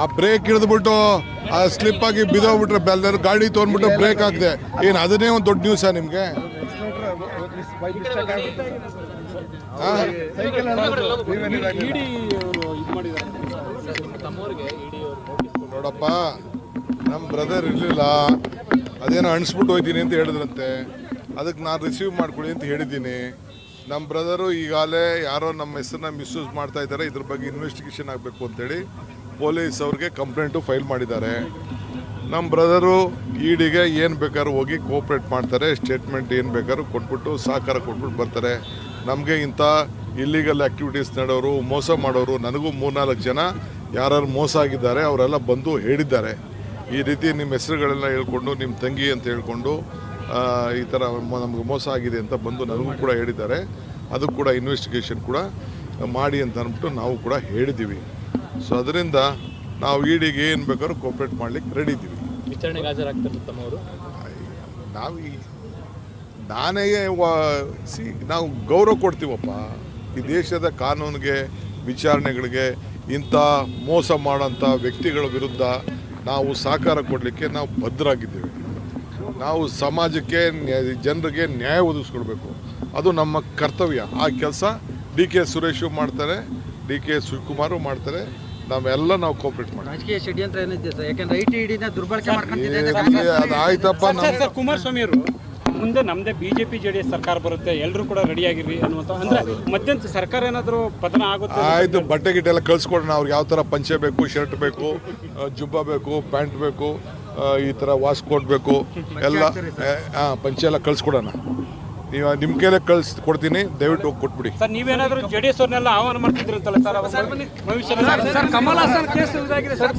ಆ ಬ್ರೇಕ್ ಹಿಡಿದ್ಬಿಟ್ಟು ಆ ಸ್ಲಿಪ್ ಆಗಿ ಬಿದ್ದೋಗ್ಬಿಟ್ರೆ ಬೆಲ್ದರ್ ಗಾಡಿ ತೊಗೊಂಡ್ಬಿಟ್ಟು ಬ್ರೇಕ್ ಹಾಕಿದೆ ಏನು ಅದನ್ನೇ ಒಂದು ದೊಡ್ಡ ನ್ಯೂಸಾ ನಿಮಗೆ? ನೋಡಪ್ಪ ನಮ್ಮ ಬ್ರದರ್ ಇರಲಿಲ್ಲ. ಅದೇನೋ ಅಣಿಸ್ಬಿಟ್ಟು ಹೋಯ್ತೀನಿ ಅಂತ ಹೇಳಿದ್ರಂತೆ. ಅದಕ್ಕೆ ನಾನು ರಿಸೀವ್ ಮಾಡ್ಕೊಳ್ಳಿ ಅಂತ ಹೇಳಿದ್ದೀನಿ. ನಮ್ಮ ಬ್ರದರು ಈಗಾಗಲೇ ಯಾರೋ ನಮ್ಮ ಹೆಸರನ್ನ ಮಿಸ್ಯೂಸ್ ಮಾಡ್ತಾ ಇದ್ದಾರೆ. ಇದ್ರ ಬಗ್ಗೆ ಇನ್ವೆಸ್ಟಿಗೇಷನ್ ಆಗಬೇಕು ಅಂತೇಳಿ. ಪೊಲೀಸ್ ಅವ್ರಿಗೆ ಕಂಪ್ಲೇಂಟು ಫೈಲ್ ಮಾಡಿದ್ದಾರೆ. ನಮ್ಮ ಬ್ರದರು ಈಡಿಗೆ ಏನು ಬೇಕಾದ್ರೂ ಹೋಗಿ ಕೋಪ್ರೇಟ್ ಮಾಡ್ತಾರೆ, ಸ್ಟೇಟ್ಮೆಂಟ್ ಏನು ಬೇಕಾದ್ರೂ ಕೊಟ್ಬಿಟ್ಟು ಸಹಕಾರ ಕೊಟ್ಬಿಟ್ಟು ಬರ್ತಾರೆ. ನಮಗೆ ಇಂಥ ಇಲ್ಲಿಗಲ್ ಆ್ಯಕ್ಟಿವಿಟೀಸ್ ನಡೆಯೋರು, ಮೋಸ ಮಾಡೋರು ನನಗೂ ಮೂರ್ನಾಲ್ಕು ಜನ ಯಾರು ಮೋಸ ಆಗಿದ್ದಾರೆ ಅವರೆಲ್ಲ ಬಂದು ಹೇಳಿದ್ದಾರೆ. ಈ ರೀತಿ ನಿಮ್ಮ ಹೆಸರುಗಳೆಲ್ಲ ಹೇಳ್ಕೊಂಡು, ನಿಮ್ಮ ತಂಗಿ ಅಂತ ಹೇಳ್ಕೊಂಡು ಈ ಥರ ನಮಗೆ ಮೋಸ ಆಗಿದೆ ಅಂತ ಬಂದು ನನಗೂ ಕೂಡ ಹೇಳಿದ್ದಾರೆ. ಅದು ಕೂಡ ಇನ್ವೆಸ್ಟಿಗೇಷನ್ ಕೂಡ ಮಾಡಿ ಅಂತ ಅಂದ್ಬಿಟ್ಟು ನಾವು ಕೂಡ ಹೇಳಿದ್ದೀವಿ. ಸೊ ಅದರಿಂದ ನಾವು ಈಡಿಗೆ ಏನು ಬೇಕಾದ್ರೂ ಕೋಪ್ರೇಟ್ ಮಾಡ್ಲಿಕ್ಕೆ ರೆಡಿ ಇದ್ದೀವಿ. ವಿಚಾರಣೆಗೆ ಹಾಜರಾಗ್ತಾರೆ ತಮ್ಮವರು? ನಾವು ಈ ನಾನೇ ಸಿ ನಾವು ಗೌರವ ಕೊಡ್ತೀವಪ್ಪ. ಈ ದೇಶದ ಕಾನೂನಿಗೆ ವಿಚಾರಣೆಗಳಿಗೆ ಇಂಥ ಮೋಸ ಮಾಡೋಂಥ ವ್ಯಕ್ತಿಗಳ ವಿರುದ್ಧ ನಾವು ಸಹಕಾರ ಕೊಡಲಿಕ್ಕೆ ನಾವು ಭದ್ರಾಗಿದ್ದೇವೆ. ನಾವು ಸಮಾಜಕ್ಕೆ ಜನರಿಗೆ ನ್ಯಾಯ ಒದಗಿಸ್ಕೊಡ್ಬೇಕು. ಅದು ನಮ್ಮ ಕರ್ತವ್ಯ. ಆ ಕೆಲಸ ಡಿ ಕೆ ಸುರೇಶು ಮಾಡ್ತಾರೆ ಡಿ ಕೆ ಶಿವಕುಮಾರು ಮಾಡ್ತಾರೆ. ನಾವೆಲ್ಲ ನಾವು ಕೋಪರೇಟ್ ಮಾಡಿ ರಾಜಕೀಯ ಷಡ್ಯಂತ್ರ ಏನಿದೆ ಸರ್? ಯಾಕಂದ್ರೆ ಐ ಟಿ ಇಡಿನ ದುರ್ಬಳಕೆ ಮಾಡ್ಕೊಂತಿದೆ ಅಂತ ಏ, ಅದು ಆಯ್ತಪ್ಪ ಕುಮಾರಸ್ವಾಮಿ ಅವರು ಮುಂದೆ ನಮ್ದೇ ಬಿಜೆಪಿ ಜೆ ಡಿ ಎಸ್ ಸರ್ಕಾರ ಬರುತ್ತೆ ಎಲ್ಲರೂ ಕೂಡ ರೆಡಿ ಆಗಿರ್ರಿ ಅನ್ನುವಂಥ ಅಂದ್ರೆ ಮಧ್ಯಂತರ ಸರ್ಕಾರ ಏನಾದರೂ ಪತನ ಆಗುತ್ತೆ ಆಯ್ತು ಬಟ್ಟೆ ಗಿಟ್ಟೆ ಎಲ್ಲ ಕಳ್ಸ್ಕೊಡೋಣ ಅವ್ರಿಗೆ ಯಾವ ಥರ ಪಂಚೆ ಬೇಕು ಶರ್ಟ್ ಬೇಕು ಜುಬ್ಬ ಬೇಕು ಪ್ಯಾಂಟ್ ಬೇಕು ಈ ಥರ ವಾಸ್ ಕೋಟ್ ಬೇಕು ಎಲ್ಲ ಹಾಂ ಪಂಚೆ ಎಲ್ಲ ಕಳ್ಸ್ಕೊಡೋಣ. ನೀವು ನಿಮ್ಮ ಕೈಲೇ ಕಳ್ಸಿ ಕೊಡ್ತೀನಿ ದಯವಿಟ್ಟು ಹೋಗಿ ಕೊಟ್ಬಿಡಿ. ಸರ್ ನೀವೇನಾದ್ರೂ ಜೆಡಿಎಸ್ ಡಿ ಎಸ್ ಅವ್ರನ್ನೆಲ್ಲ ಆಹ್ವಾನ ಮಾಡ್ತಿದ್ರಂತಲ್ಲ ಸರ್ ಭವಿಷ್ಯ ಕಮಲ್ ಹಾಸನ್ ಕೇಸ್ ಇದಾಗಿದೆ ಸರ್.